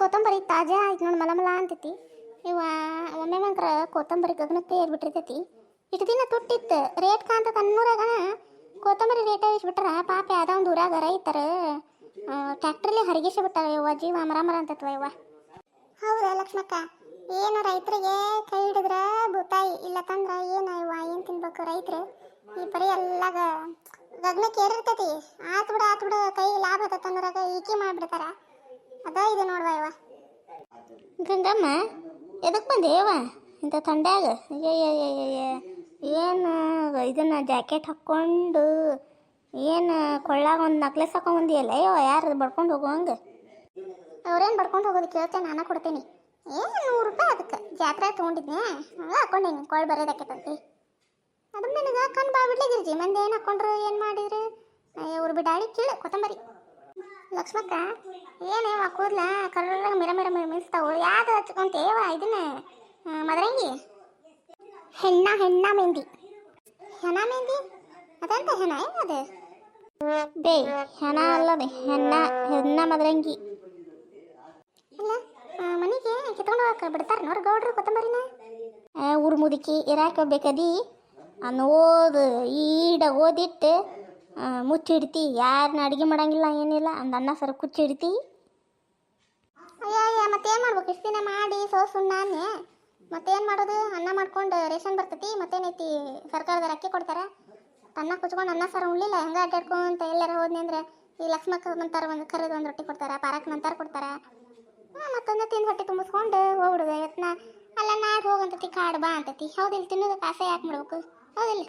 ಕೊತ್ತಂಬರಿ ತಾಜಾ ಆಯ್ತು ನೋಡಿ, ಮಲಮಲ ಮಲ ಅಂತೈತಿ. ಇವ ಒಮ್ಮೆ ಮಂಕ್ರ ಕೊತ್ತಂಬರಿ ಗಗನಕ್ಕೆ ಏರ್ಬಿಟ್ಟಿರ್ತೈತಿ. ಇಷ್ಟು ದಿನ ತುಟ್ಟಿತ್ತು ರೇಟ್ ಕಾಂತ ಅನ್ನೂರಾಗ. ಕೊತ್ತಂಬರಿ ರೇಟ್ ಇಸ್ಬಿಟ್ರ ಪಾಪ ಯಾವ್ದೋ ಒಂದು ಊರಾಗ ರೈತರ ಟ್ಯಾಕ್ಟ್ರಲ್ಲಿ ಹರಿಗಿಸಿ ಬಿಟ್ಟಾರ ಯವ್ವ ಜೀವ ಮರ ಮರ ಅಂತತ್ವ ಇವ. ಹೌದಾ ಲಕ್ಷ್ಮಕ್ಕ, ಏನು ರೈತರಿಗೆ ಕೈ ಹಿಡಿದ್ರ ಭೂತಾಯಿ ಇಲ್ಲ ತಂದ್ರ ಏನ ಇವ, ಏನು ತಿನ್ಬೇಕು ರೈತರು? ಈ ಪರಿ ಎಲ್ಲಾಗ ಗಗನಕ್ಕೆ ಏರಿರ್ತೈತಿ. ಆತ್ ಬಿಡ ಆತ್ ಬಿಡ, ಕೈ ಲಾಭ ಈಕೆ ಈಕಿ ಮಾಡ್ಬಿಡ್ತಾರ. ಅದ ಇದು ನೋಡ್ವ ಇವ. ಗಂಗಮ್ಮ ಎದಕ್ಕೆ ಬಂದೆ ಯವ್ವ ಇಂಥ ಥಂಡ್ಯಾಗ ಏನು ಇದನ್ನ ಜಾಕೆಟ್ ಹಾಕ್ಕೊಂಡು ಏನು ಕೊಳ್ಳಾಗ ಒಂದು ನಕ್ಲೆಸ್ ಹಾಕೊಂಬಂದಿಯಲ್ಲ ಅಯ್ಯೋ ಯಾರು ಬಡ್ಕೊಂಡು ಹೋಗುವಂಗೆ ಅವ್ರೇನು ಬಡ್ಕೊಂಡು ಹೋಗೋದು ಕೇಳ್ತೇನೆ ನಾನು ಕೊಡ್ತೀನಿ. ಏನು ನೂರು ರೂಪಾಯಿ ಅದಕ್ಕೆ. ಜಾತ್ರೆ ತೊಗೊಂಡಿದ್ನೆ ಹಂಗೆ ಹಾಕೊಂಡೇನಿ, ಕೊಳ್ ಬರೋದಕ್ಕೆ ಅದು ನನಗೆ ಹಾಕೊಂಡು ಬಾ ಬಿಡ್ಲಿಗಿರ್ಜಿ ಮಂದಿ ಏನು ಹಾಕೊಂಡ್ರು, ಏನು ಮಾಡಿದ್ರು? ಇವ್ರು ಬಿಡಾಡಿ ಕೀಳು, ಕೊತ್ತಂಬರಿ. ಲಕ್ಷ್ಮಕ್ಕ ಏನೇವ ಕೂದ್ಲ ಕರ್ರಾಗ ಮಿರ ಮಿರ ಮಿರ ಮಿಸ್ತಾವು ಯಾವ್ದು ಹಚ್ಕೊಂತೇವ ಇದನ್ನ ಮದರಂಗಿ? ಹೆಣ್ಣ ಹೆಣ್ಣ ಮೆಹಂದಿ. ಹೆಣ ಮೆಹಂದಿ? ಅದಂತ ಹೆಣ? ಏನು ಅದು ಬೇ, ಹೆಣ ಅಲ್ಲದೆ ಹೆಣ್ಣ ಹೆಣ್ಣ ಮದರಂಗಿ. ಇಲ್ಲ ಮನೆಗೆ ಕಿತ್ಕೊಂಡು ಹೋಗಕ್ಕೆ ಬಿಡ್ತಾರೆ ನೋಡ್ರಿ ಗೌಡ್ರು ಕೊತ್ತಂಬರಿನ? ಊರು ಮುದುಕಿ ಇರಾಕ ಬೇಕದಿ ಅನ್ನ ಓದು ಈಡ ಓದಿಟ್ಟು ಮುಚ್ಚಿಡ್ತಿ. ಯಾರನ್ನ ಅಡುಗೆ ಮಾಡಂಗಿಲ್ಲ, ಏನಿಲ್ಲ, ಅಂದ ಅನ್ನ ಸರ್ ಕುಚ್ಚಿಡ್ತಿ. ಅಯ್ಯ ಮತ್ತೆ ಮತ್ತೇನು ಮಾಡ್ಬೇಕು? ಇಷ್ಟು ದಿನ ಮಾಡಿ, ಸೋಸು ನಾನೇ. ಮತ್ತೇನು ಮಾಡೋದು? ಅನ್ನ ಮಾಡ್ಕೊಂಡು ರೇಷನ್ ಬರ್ತೈತಿ, ಮತ್ತೇನೈತಿ? ಸರ್ಕಾರದ ಅಕ್ಕಿ ಕೊಡ್ತಾರೆ. ಅನ್ನ ಕುಚ್ಕೊಂಡು ಅನ್ನ ಸಾರು ಉಣ್ಲಿಲ್ಲ, ಹೆಂಗೆ ಅಡ್ಡಾಡ್ಕೊಂತ ಎಲ್ಲಾರ ಹೋದ್ನಿ ಅಂದ್ರೆ ಈ ಲಕ್ಷ್ಮಕ್ಕ ಒಂದು ಕರೆದು ಒಂದು ರೊಟ್ಟಿ ಕೊಡ್ತಾರೆ, ಪಾರಕ್ ನಂತರ ಕೊಡ್ತಾರೆ. ಮತ್ತೊಂದು ತಿಂದು ಹೊಟ್ಟೆ ತುಂಬಿಸ್ಕೊಂಡು ಹೋಗ್ಬಿಡುದು ಯತ್ನ. ಅಲ್ಲ, ನಾಡ್ ಹೋಗಂತತಿ, ಕಾಡು ಬಾ ಅಂತತಿ. ಹೌದಿಲ್ಲ ತಿನ್ನೋದಕ್ಕೆ ಆಸೆ ಯಾಕೆ ಮಾಡ್ಬೇಕು? ಹೌದಿಲ್ಲ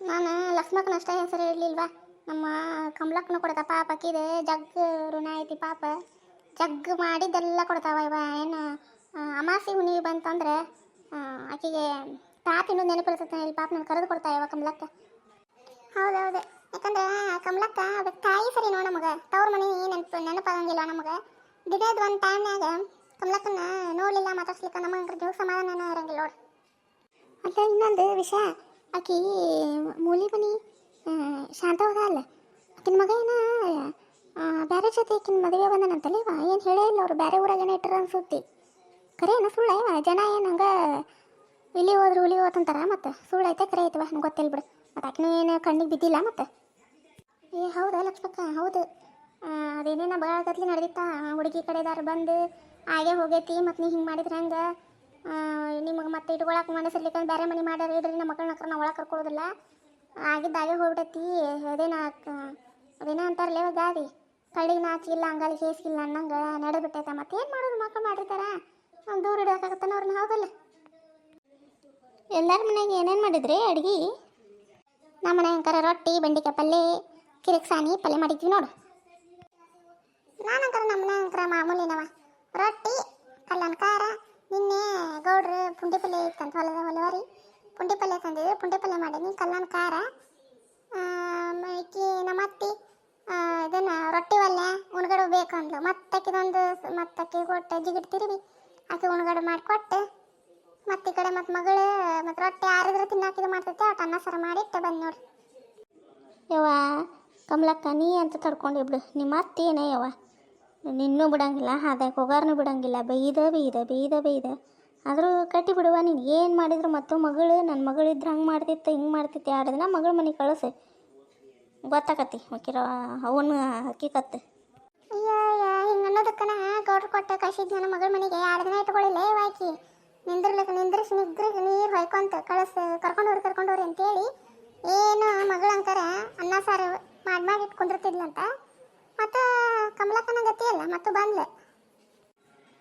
ನಾನು ಲಕ್ಷ್ಮಕ್ಕನ ಅಷ್ಟೇ ಹೆಸರು ಇರಲಿಲ್ವಾ ನಮ್ಮ ಕಮಲಕ್ಕನ ಕೊಡ್ತಾ ಪಾಪ ಆಕಿದೆ ಜಗ್ ಋಣ ಐತಿ ಪಾಪ. ಜಗ್ ಮಾಡಿದ್ದೆಲ್ಲ ಕೊಡ್ತಾವ ಇವ. ಏನು ಅಮಾಸಿ ಹುನಿ ಬಂತಂದ್ರೆ ಆಕೆಗೆ ಆಕಿಗೆ ತಾತಿನ ನೆನಪು ನೆನಪಿರ್ತೈತೆ ಇಲ್ಲಿ ಪಾಪ ನಾನು ಕರೆದು ಕೊಡ್ತಾ ಇವ ಕಮಲಕ್ಕ. ಹೌದೌದು. ಯಾಕಂದ್ರೆ ಕಮಲಕ್ಕ ಅದಕ್ಕೆ ತಾಯಿ ಸರಿ ನೋ ನಮಗೆ. ತವ್ರ ಮನೆ ನೆನಪು, ನೆನಪಾಗಂಗಿಲ್ಲ ನಮಗೆ. ದಿನದ ಒಂದು ಟೈಮ್ನಾಗ ಕಮಲಕ್ಕನ್ನ ನೋಡಲಿಲ್ಲ, ಮಾತಾಡ್ಸ್ಲಿಕ್ಕೆ. ನಮಗೆ ಸಮಾಧಾನ ಇರಂಗಿಲ್ಲ ನೋಡಿ. ಮತ್ತೆ ಇನ್ನೊಂದು ವಿಷಯ. ಆಕಿ ಮೂಲಿ ಮನಿ ಶಾಂತ ಅಲ್ಲ. ಆಕಿನ ಮಗ ಏನ ಬೇರೆ ಜೊತೆ ಆಕಿನ ಮದುವೆ ಬಂದನಂತಲ್ಲ ಏನು ಹೇಳೇ ಇಲ್ಲ ಅವ್ರು ಬೇರೆ ಊರಾಗ ಏನೋ ಇಟ್ಟರ ಅನ್ಸುತ್ತಿ. ಏನು ಸುಳ್ಳ ಜನ ಏನು ಹಂಗೆ ಇಲ್ಲಿ ಹೋದ್ರು ಹುಲಿ ಹೋತಂತಾರ ಮತ್ತೆ. ಸುಳ್ಳು ಐತೆ ಕರೆ ಐತವ ಹಂಗೆ ಗೊತ್ತಿಲ್ಲ ಬಿಡು. ಮತ್ತು ಆಕಿನೂ ಏನು ಕಣ್ಣಿಗೆ ಬಿದ್ದಿಲ್ಲ ಮತ್ತೆ. ಏ, ಹೌದಾ ಲಕ್ಷ್ಮಕ್ಕ? ಹೌದು. ಅದೇನೇನ ಭಾಳ ಬಗತ್ಲಿ ನಡೆದಿತ್ತ? ಹುಡುಗಿ ಕಡೆದಾರ ಬಂದು, ಹಾಗೆ ಹೋಗೈತಿ ಮತ್ತು ನೀ ಹಿಂಗೆ ಮಾಡಿದ್ರೆ ಹೆಂಗೆ? ನಿಮಗೆ ಮತ್ತೆ ಇಟ್ಕೊಳಕ್ಕೆ ಮನಸ್ಸಿರ್ಲಿಕ್ಕೆ ಬೇರೆ ಮನೆ ಮಾಡ್ಯಾರ ಇಡ್ರಿ ನಮ್ಮ ಮಕ್ಕಳನ್ನ ಹತ್ರ ನಾವು ಒಳಗೆ ಕರ್ಕೊಳ್ಳೋದಿಲ್ಲ ಆಗಿದ್ದಾಗೆ ಹೋಗ್ಬಿಟ್ಟೈತಿ ಅದೇನ ಅದೇನ ಅಂತಾರಲ್ಲ ಗಾದಿ ಕಳ್ಳಿಗೆ ನಾಚಿಲ್ಲ ಹಂಗಲ್ಲಿ ಹೇಸಿಲ್ಲ ಅನ್ನಂಗೆ ನಡೆದ್ಬಿಟ್ಟೈತೆ ಮತ್ತೆ ಏನು ಮಾಡೋದು ಮಕ್ಕಳು ಮಾಡಿರ್ತಾರೆ? ಒಂದು ದೂರ ಇಡೋಕ್ಕಾಗತ್ತಾನ ಅವ್ರನ್ನ, ಹೌದಲ್ಲ? ಎಲ್ಲರ ಮನೆಗೆ ಏನೇನು ಮಾಡಿದ್ರಿ ಅಡುಗೆ? ನಮ್ಮ ಮನೆ ಅಂಕರ ರೊಟ್ಟಿ, ಬೆಂಡಿಕಾಯಿ ಪಲ್ಯ ಕಿರಿಕ್ಸಾನಿ ಪಲ್ಯ ಮಾಡಿದ್ವಿ ನೋಡು. ನಾನಂಕರ ನಮ್ಮ ಮನೆ ಅಂಕರ ಮಾಮೂಲಿನವ. ರೊಟ್ಟಿ ನಿನ್ನೆ ಗೌಡ್ರು ಪುಂಡಿ ಪಲ್ಯ ಇತ್ತಂತ ಹೊಲದ ಹೊಲವಾರಿ. ಪುಂಡಿ ಪಲ್ಯ ತಂದಿದ್ರು ಪುಂಡಿ ಪಲ್ಯ ಮಾಡೀನಿ, ಕಲ್ಲನ ಖಾರ ಈಕಿ ನಮ್ಮ ಅತ್ತಿ ಇದನ್ನು ರೊಟ್ಟಿ ಒಲ್ಲೆ ಉಣ್ಗಡೆ ಬೇಕಂದ್ಲು ಮತ್ತಕ್ಕಿದೊಂದು ಮತ್ತಕ್ಕಿ ಕೊಟ್ಟು ಜಿಗಿಟ್ ತಿರುವಿ ಆಕೆ ಉಣ್ಗಡೆ ಮಾಡಿಕೊಟ್ಟು, ಮತ್ತೆ ಈ ಕಡೆ ಮತ್ತು ಮಗಳು, ಮತ್ತು ರೊಟ್ಟಿ ಆರಿದ್ರೆ ತಿನ್ನಾಕಿದು ಮಾಡ್ತೈತೆ ಒಟ್ಟು ಅನ್ನ ಸರ ಮಾಡಿಟ್ಟು ಬಂದು ನೋಡಿ ಯವ್ವ, ಕಮಲಕ್ಕ, ನೀ ಅಂತ ತಡ್ಕೊಂಡು ಬಿಡು ನಿಮ್ಮ ಅತ್ತೇನೇ ಯವ್ವ. ನಿನ್ನೂ ಬಿಡಂಗಿಲ್ಲ ಹಾದಾಗ ಹೋಗಾರನು ಬಿಡಂಗಿಲ್ಲ. ಬೈದ ಬೈದ ಬೈದ ಬೈದ. ಆದರೂ ಕಟ್ಟಿ ಬಿಡುವ ನೀನು ಏನು ಮಾಡಿದ್ರು ಮತ್ತು ಮಗಳು, ನನ್ನ ಮಗಳು ಇದ್ರೆ ಹಂಗೆ ಮಾಡ್ತಿತ್ತು, ಹಿಂಗೆ ಮಾಡ್ತಿತ್ತು ಎರಡು ದಿನ ಮಗಳ ಮನೆ ಕಳಿಸಿ. ಗೊತ್ತಾಕತಿ ಹಾಕಿರೋ ಅವನು ಹಕ್ಕಿಕತ್ತೆ ಹಿಂಗೆ ಅನ್ನೋದಕ್ಕನ ಗೌಡ್ರು ಕೊಟ್ಟ ಕಳಿಸಿದ್ ನನ್ನ ಮಗಳ ಮನೆಗೆ ಎರಡು ದಿನ ಇಟ್ಕೊಳ್ಳಿಲ್ಲ ವಾಕಿ. ನಿಂದಿರ್ಲಿಕ್ಕೆ ನಿಂದ್ರಿಸಿ ನಿಗ್ರಿಗೆ ನೀರು ಹೊಯ್ಕೊಂತ ಕಳಿಸ್ ಕರ್ಕೊಂಡೋರಿ ಕರ್ಕೊಂಡೋರಿ ಅಂತೇಳಿ ಏನು ಮಗಳು ಅಂತಾರೆ ಅನ್ನ, ಸಾರು ಮಾಡಿ ಮಾಡಿ ಇಟ್ಕೊಂಡಿರ್ತಿದ್ಲಂತ. ಮತ್ತು ಕಮಲಕ್ಕನ ಗತಿ ಅಲ್ಲ, ಮತ್ತು ಬಂದ್ಲೆ.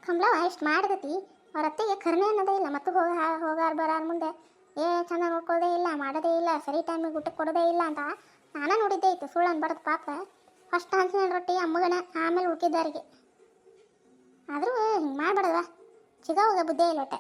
ಕಮಲವ ಇಷ್ಟು ಮಾಡ್ದತಿ ಅವ್ರ ಅತ್ತೆಗೆ ಕರ್ಮೆ ಅನ್ನೋದೇ ಇಲ್ಲ. ಮತ್ತು ಹೋಗ, ಹೋಗಾರ ಬರಾರ ಮುಂದೆ, ಏ, ಚಂದ ನೋಡ್ಕೊಳ್ಳೋದೇ ಇಲ್ಲ, ಮಾಡೋದೇ ಇಲ್ಲ, ಸರಿ ಟೈಮಿಗೆ ಊಟಕ್ಕೆ ಕೊಡೋದೇ ಇಲ್ಲ ಅಂತ ನಾನು ನೋಡಿದ್ದೆ ಇತ್ತು. ಸುಳ್ಳು ಅನ್ಬಾರ್ದು ಪಾಪ. ಫಸ್ಟ್ ಹಂಚಿನ ರೊಟ್ಟಿ ಅಮ್ಮಗನ ಆಮೇಲೆ ಉಳ್ಕಿದ್ದಾರಿಗೆ ಆದರೂ ಹಿಂಗೆ ಮಾಡಬಾರ್ದವಾ ಚಿಗ ಹೋಗ, ಬುದ್ಧಿ ಇಲ್ಲ ಒಟ್ಟೆ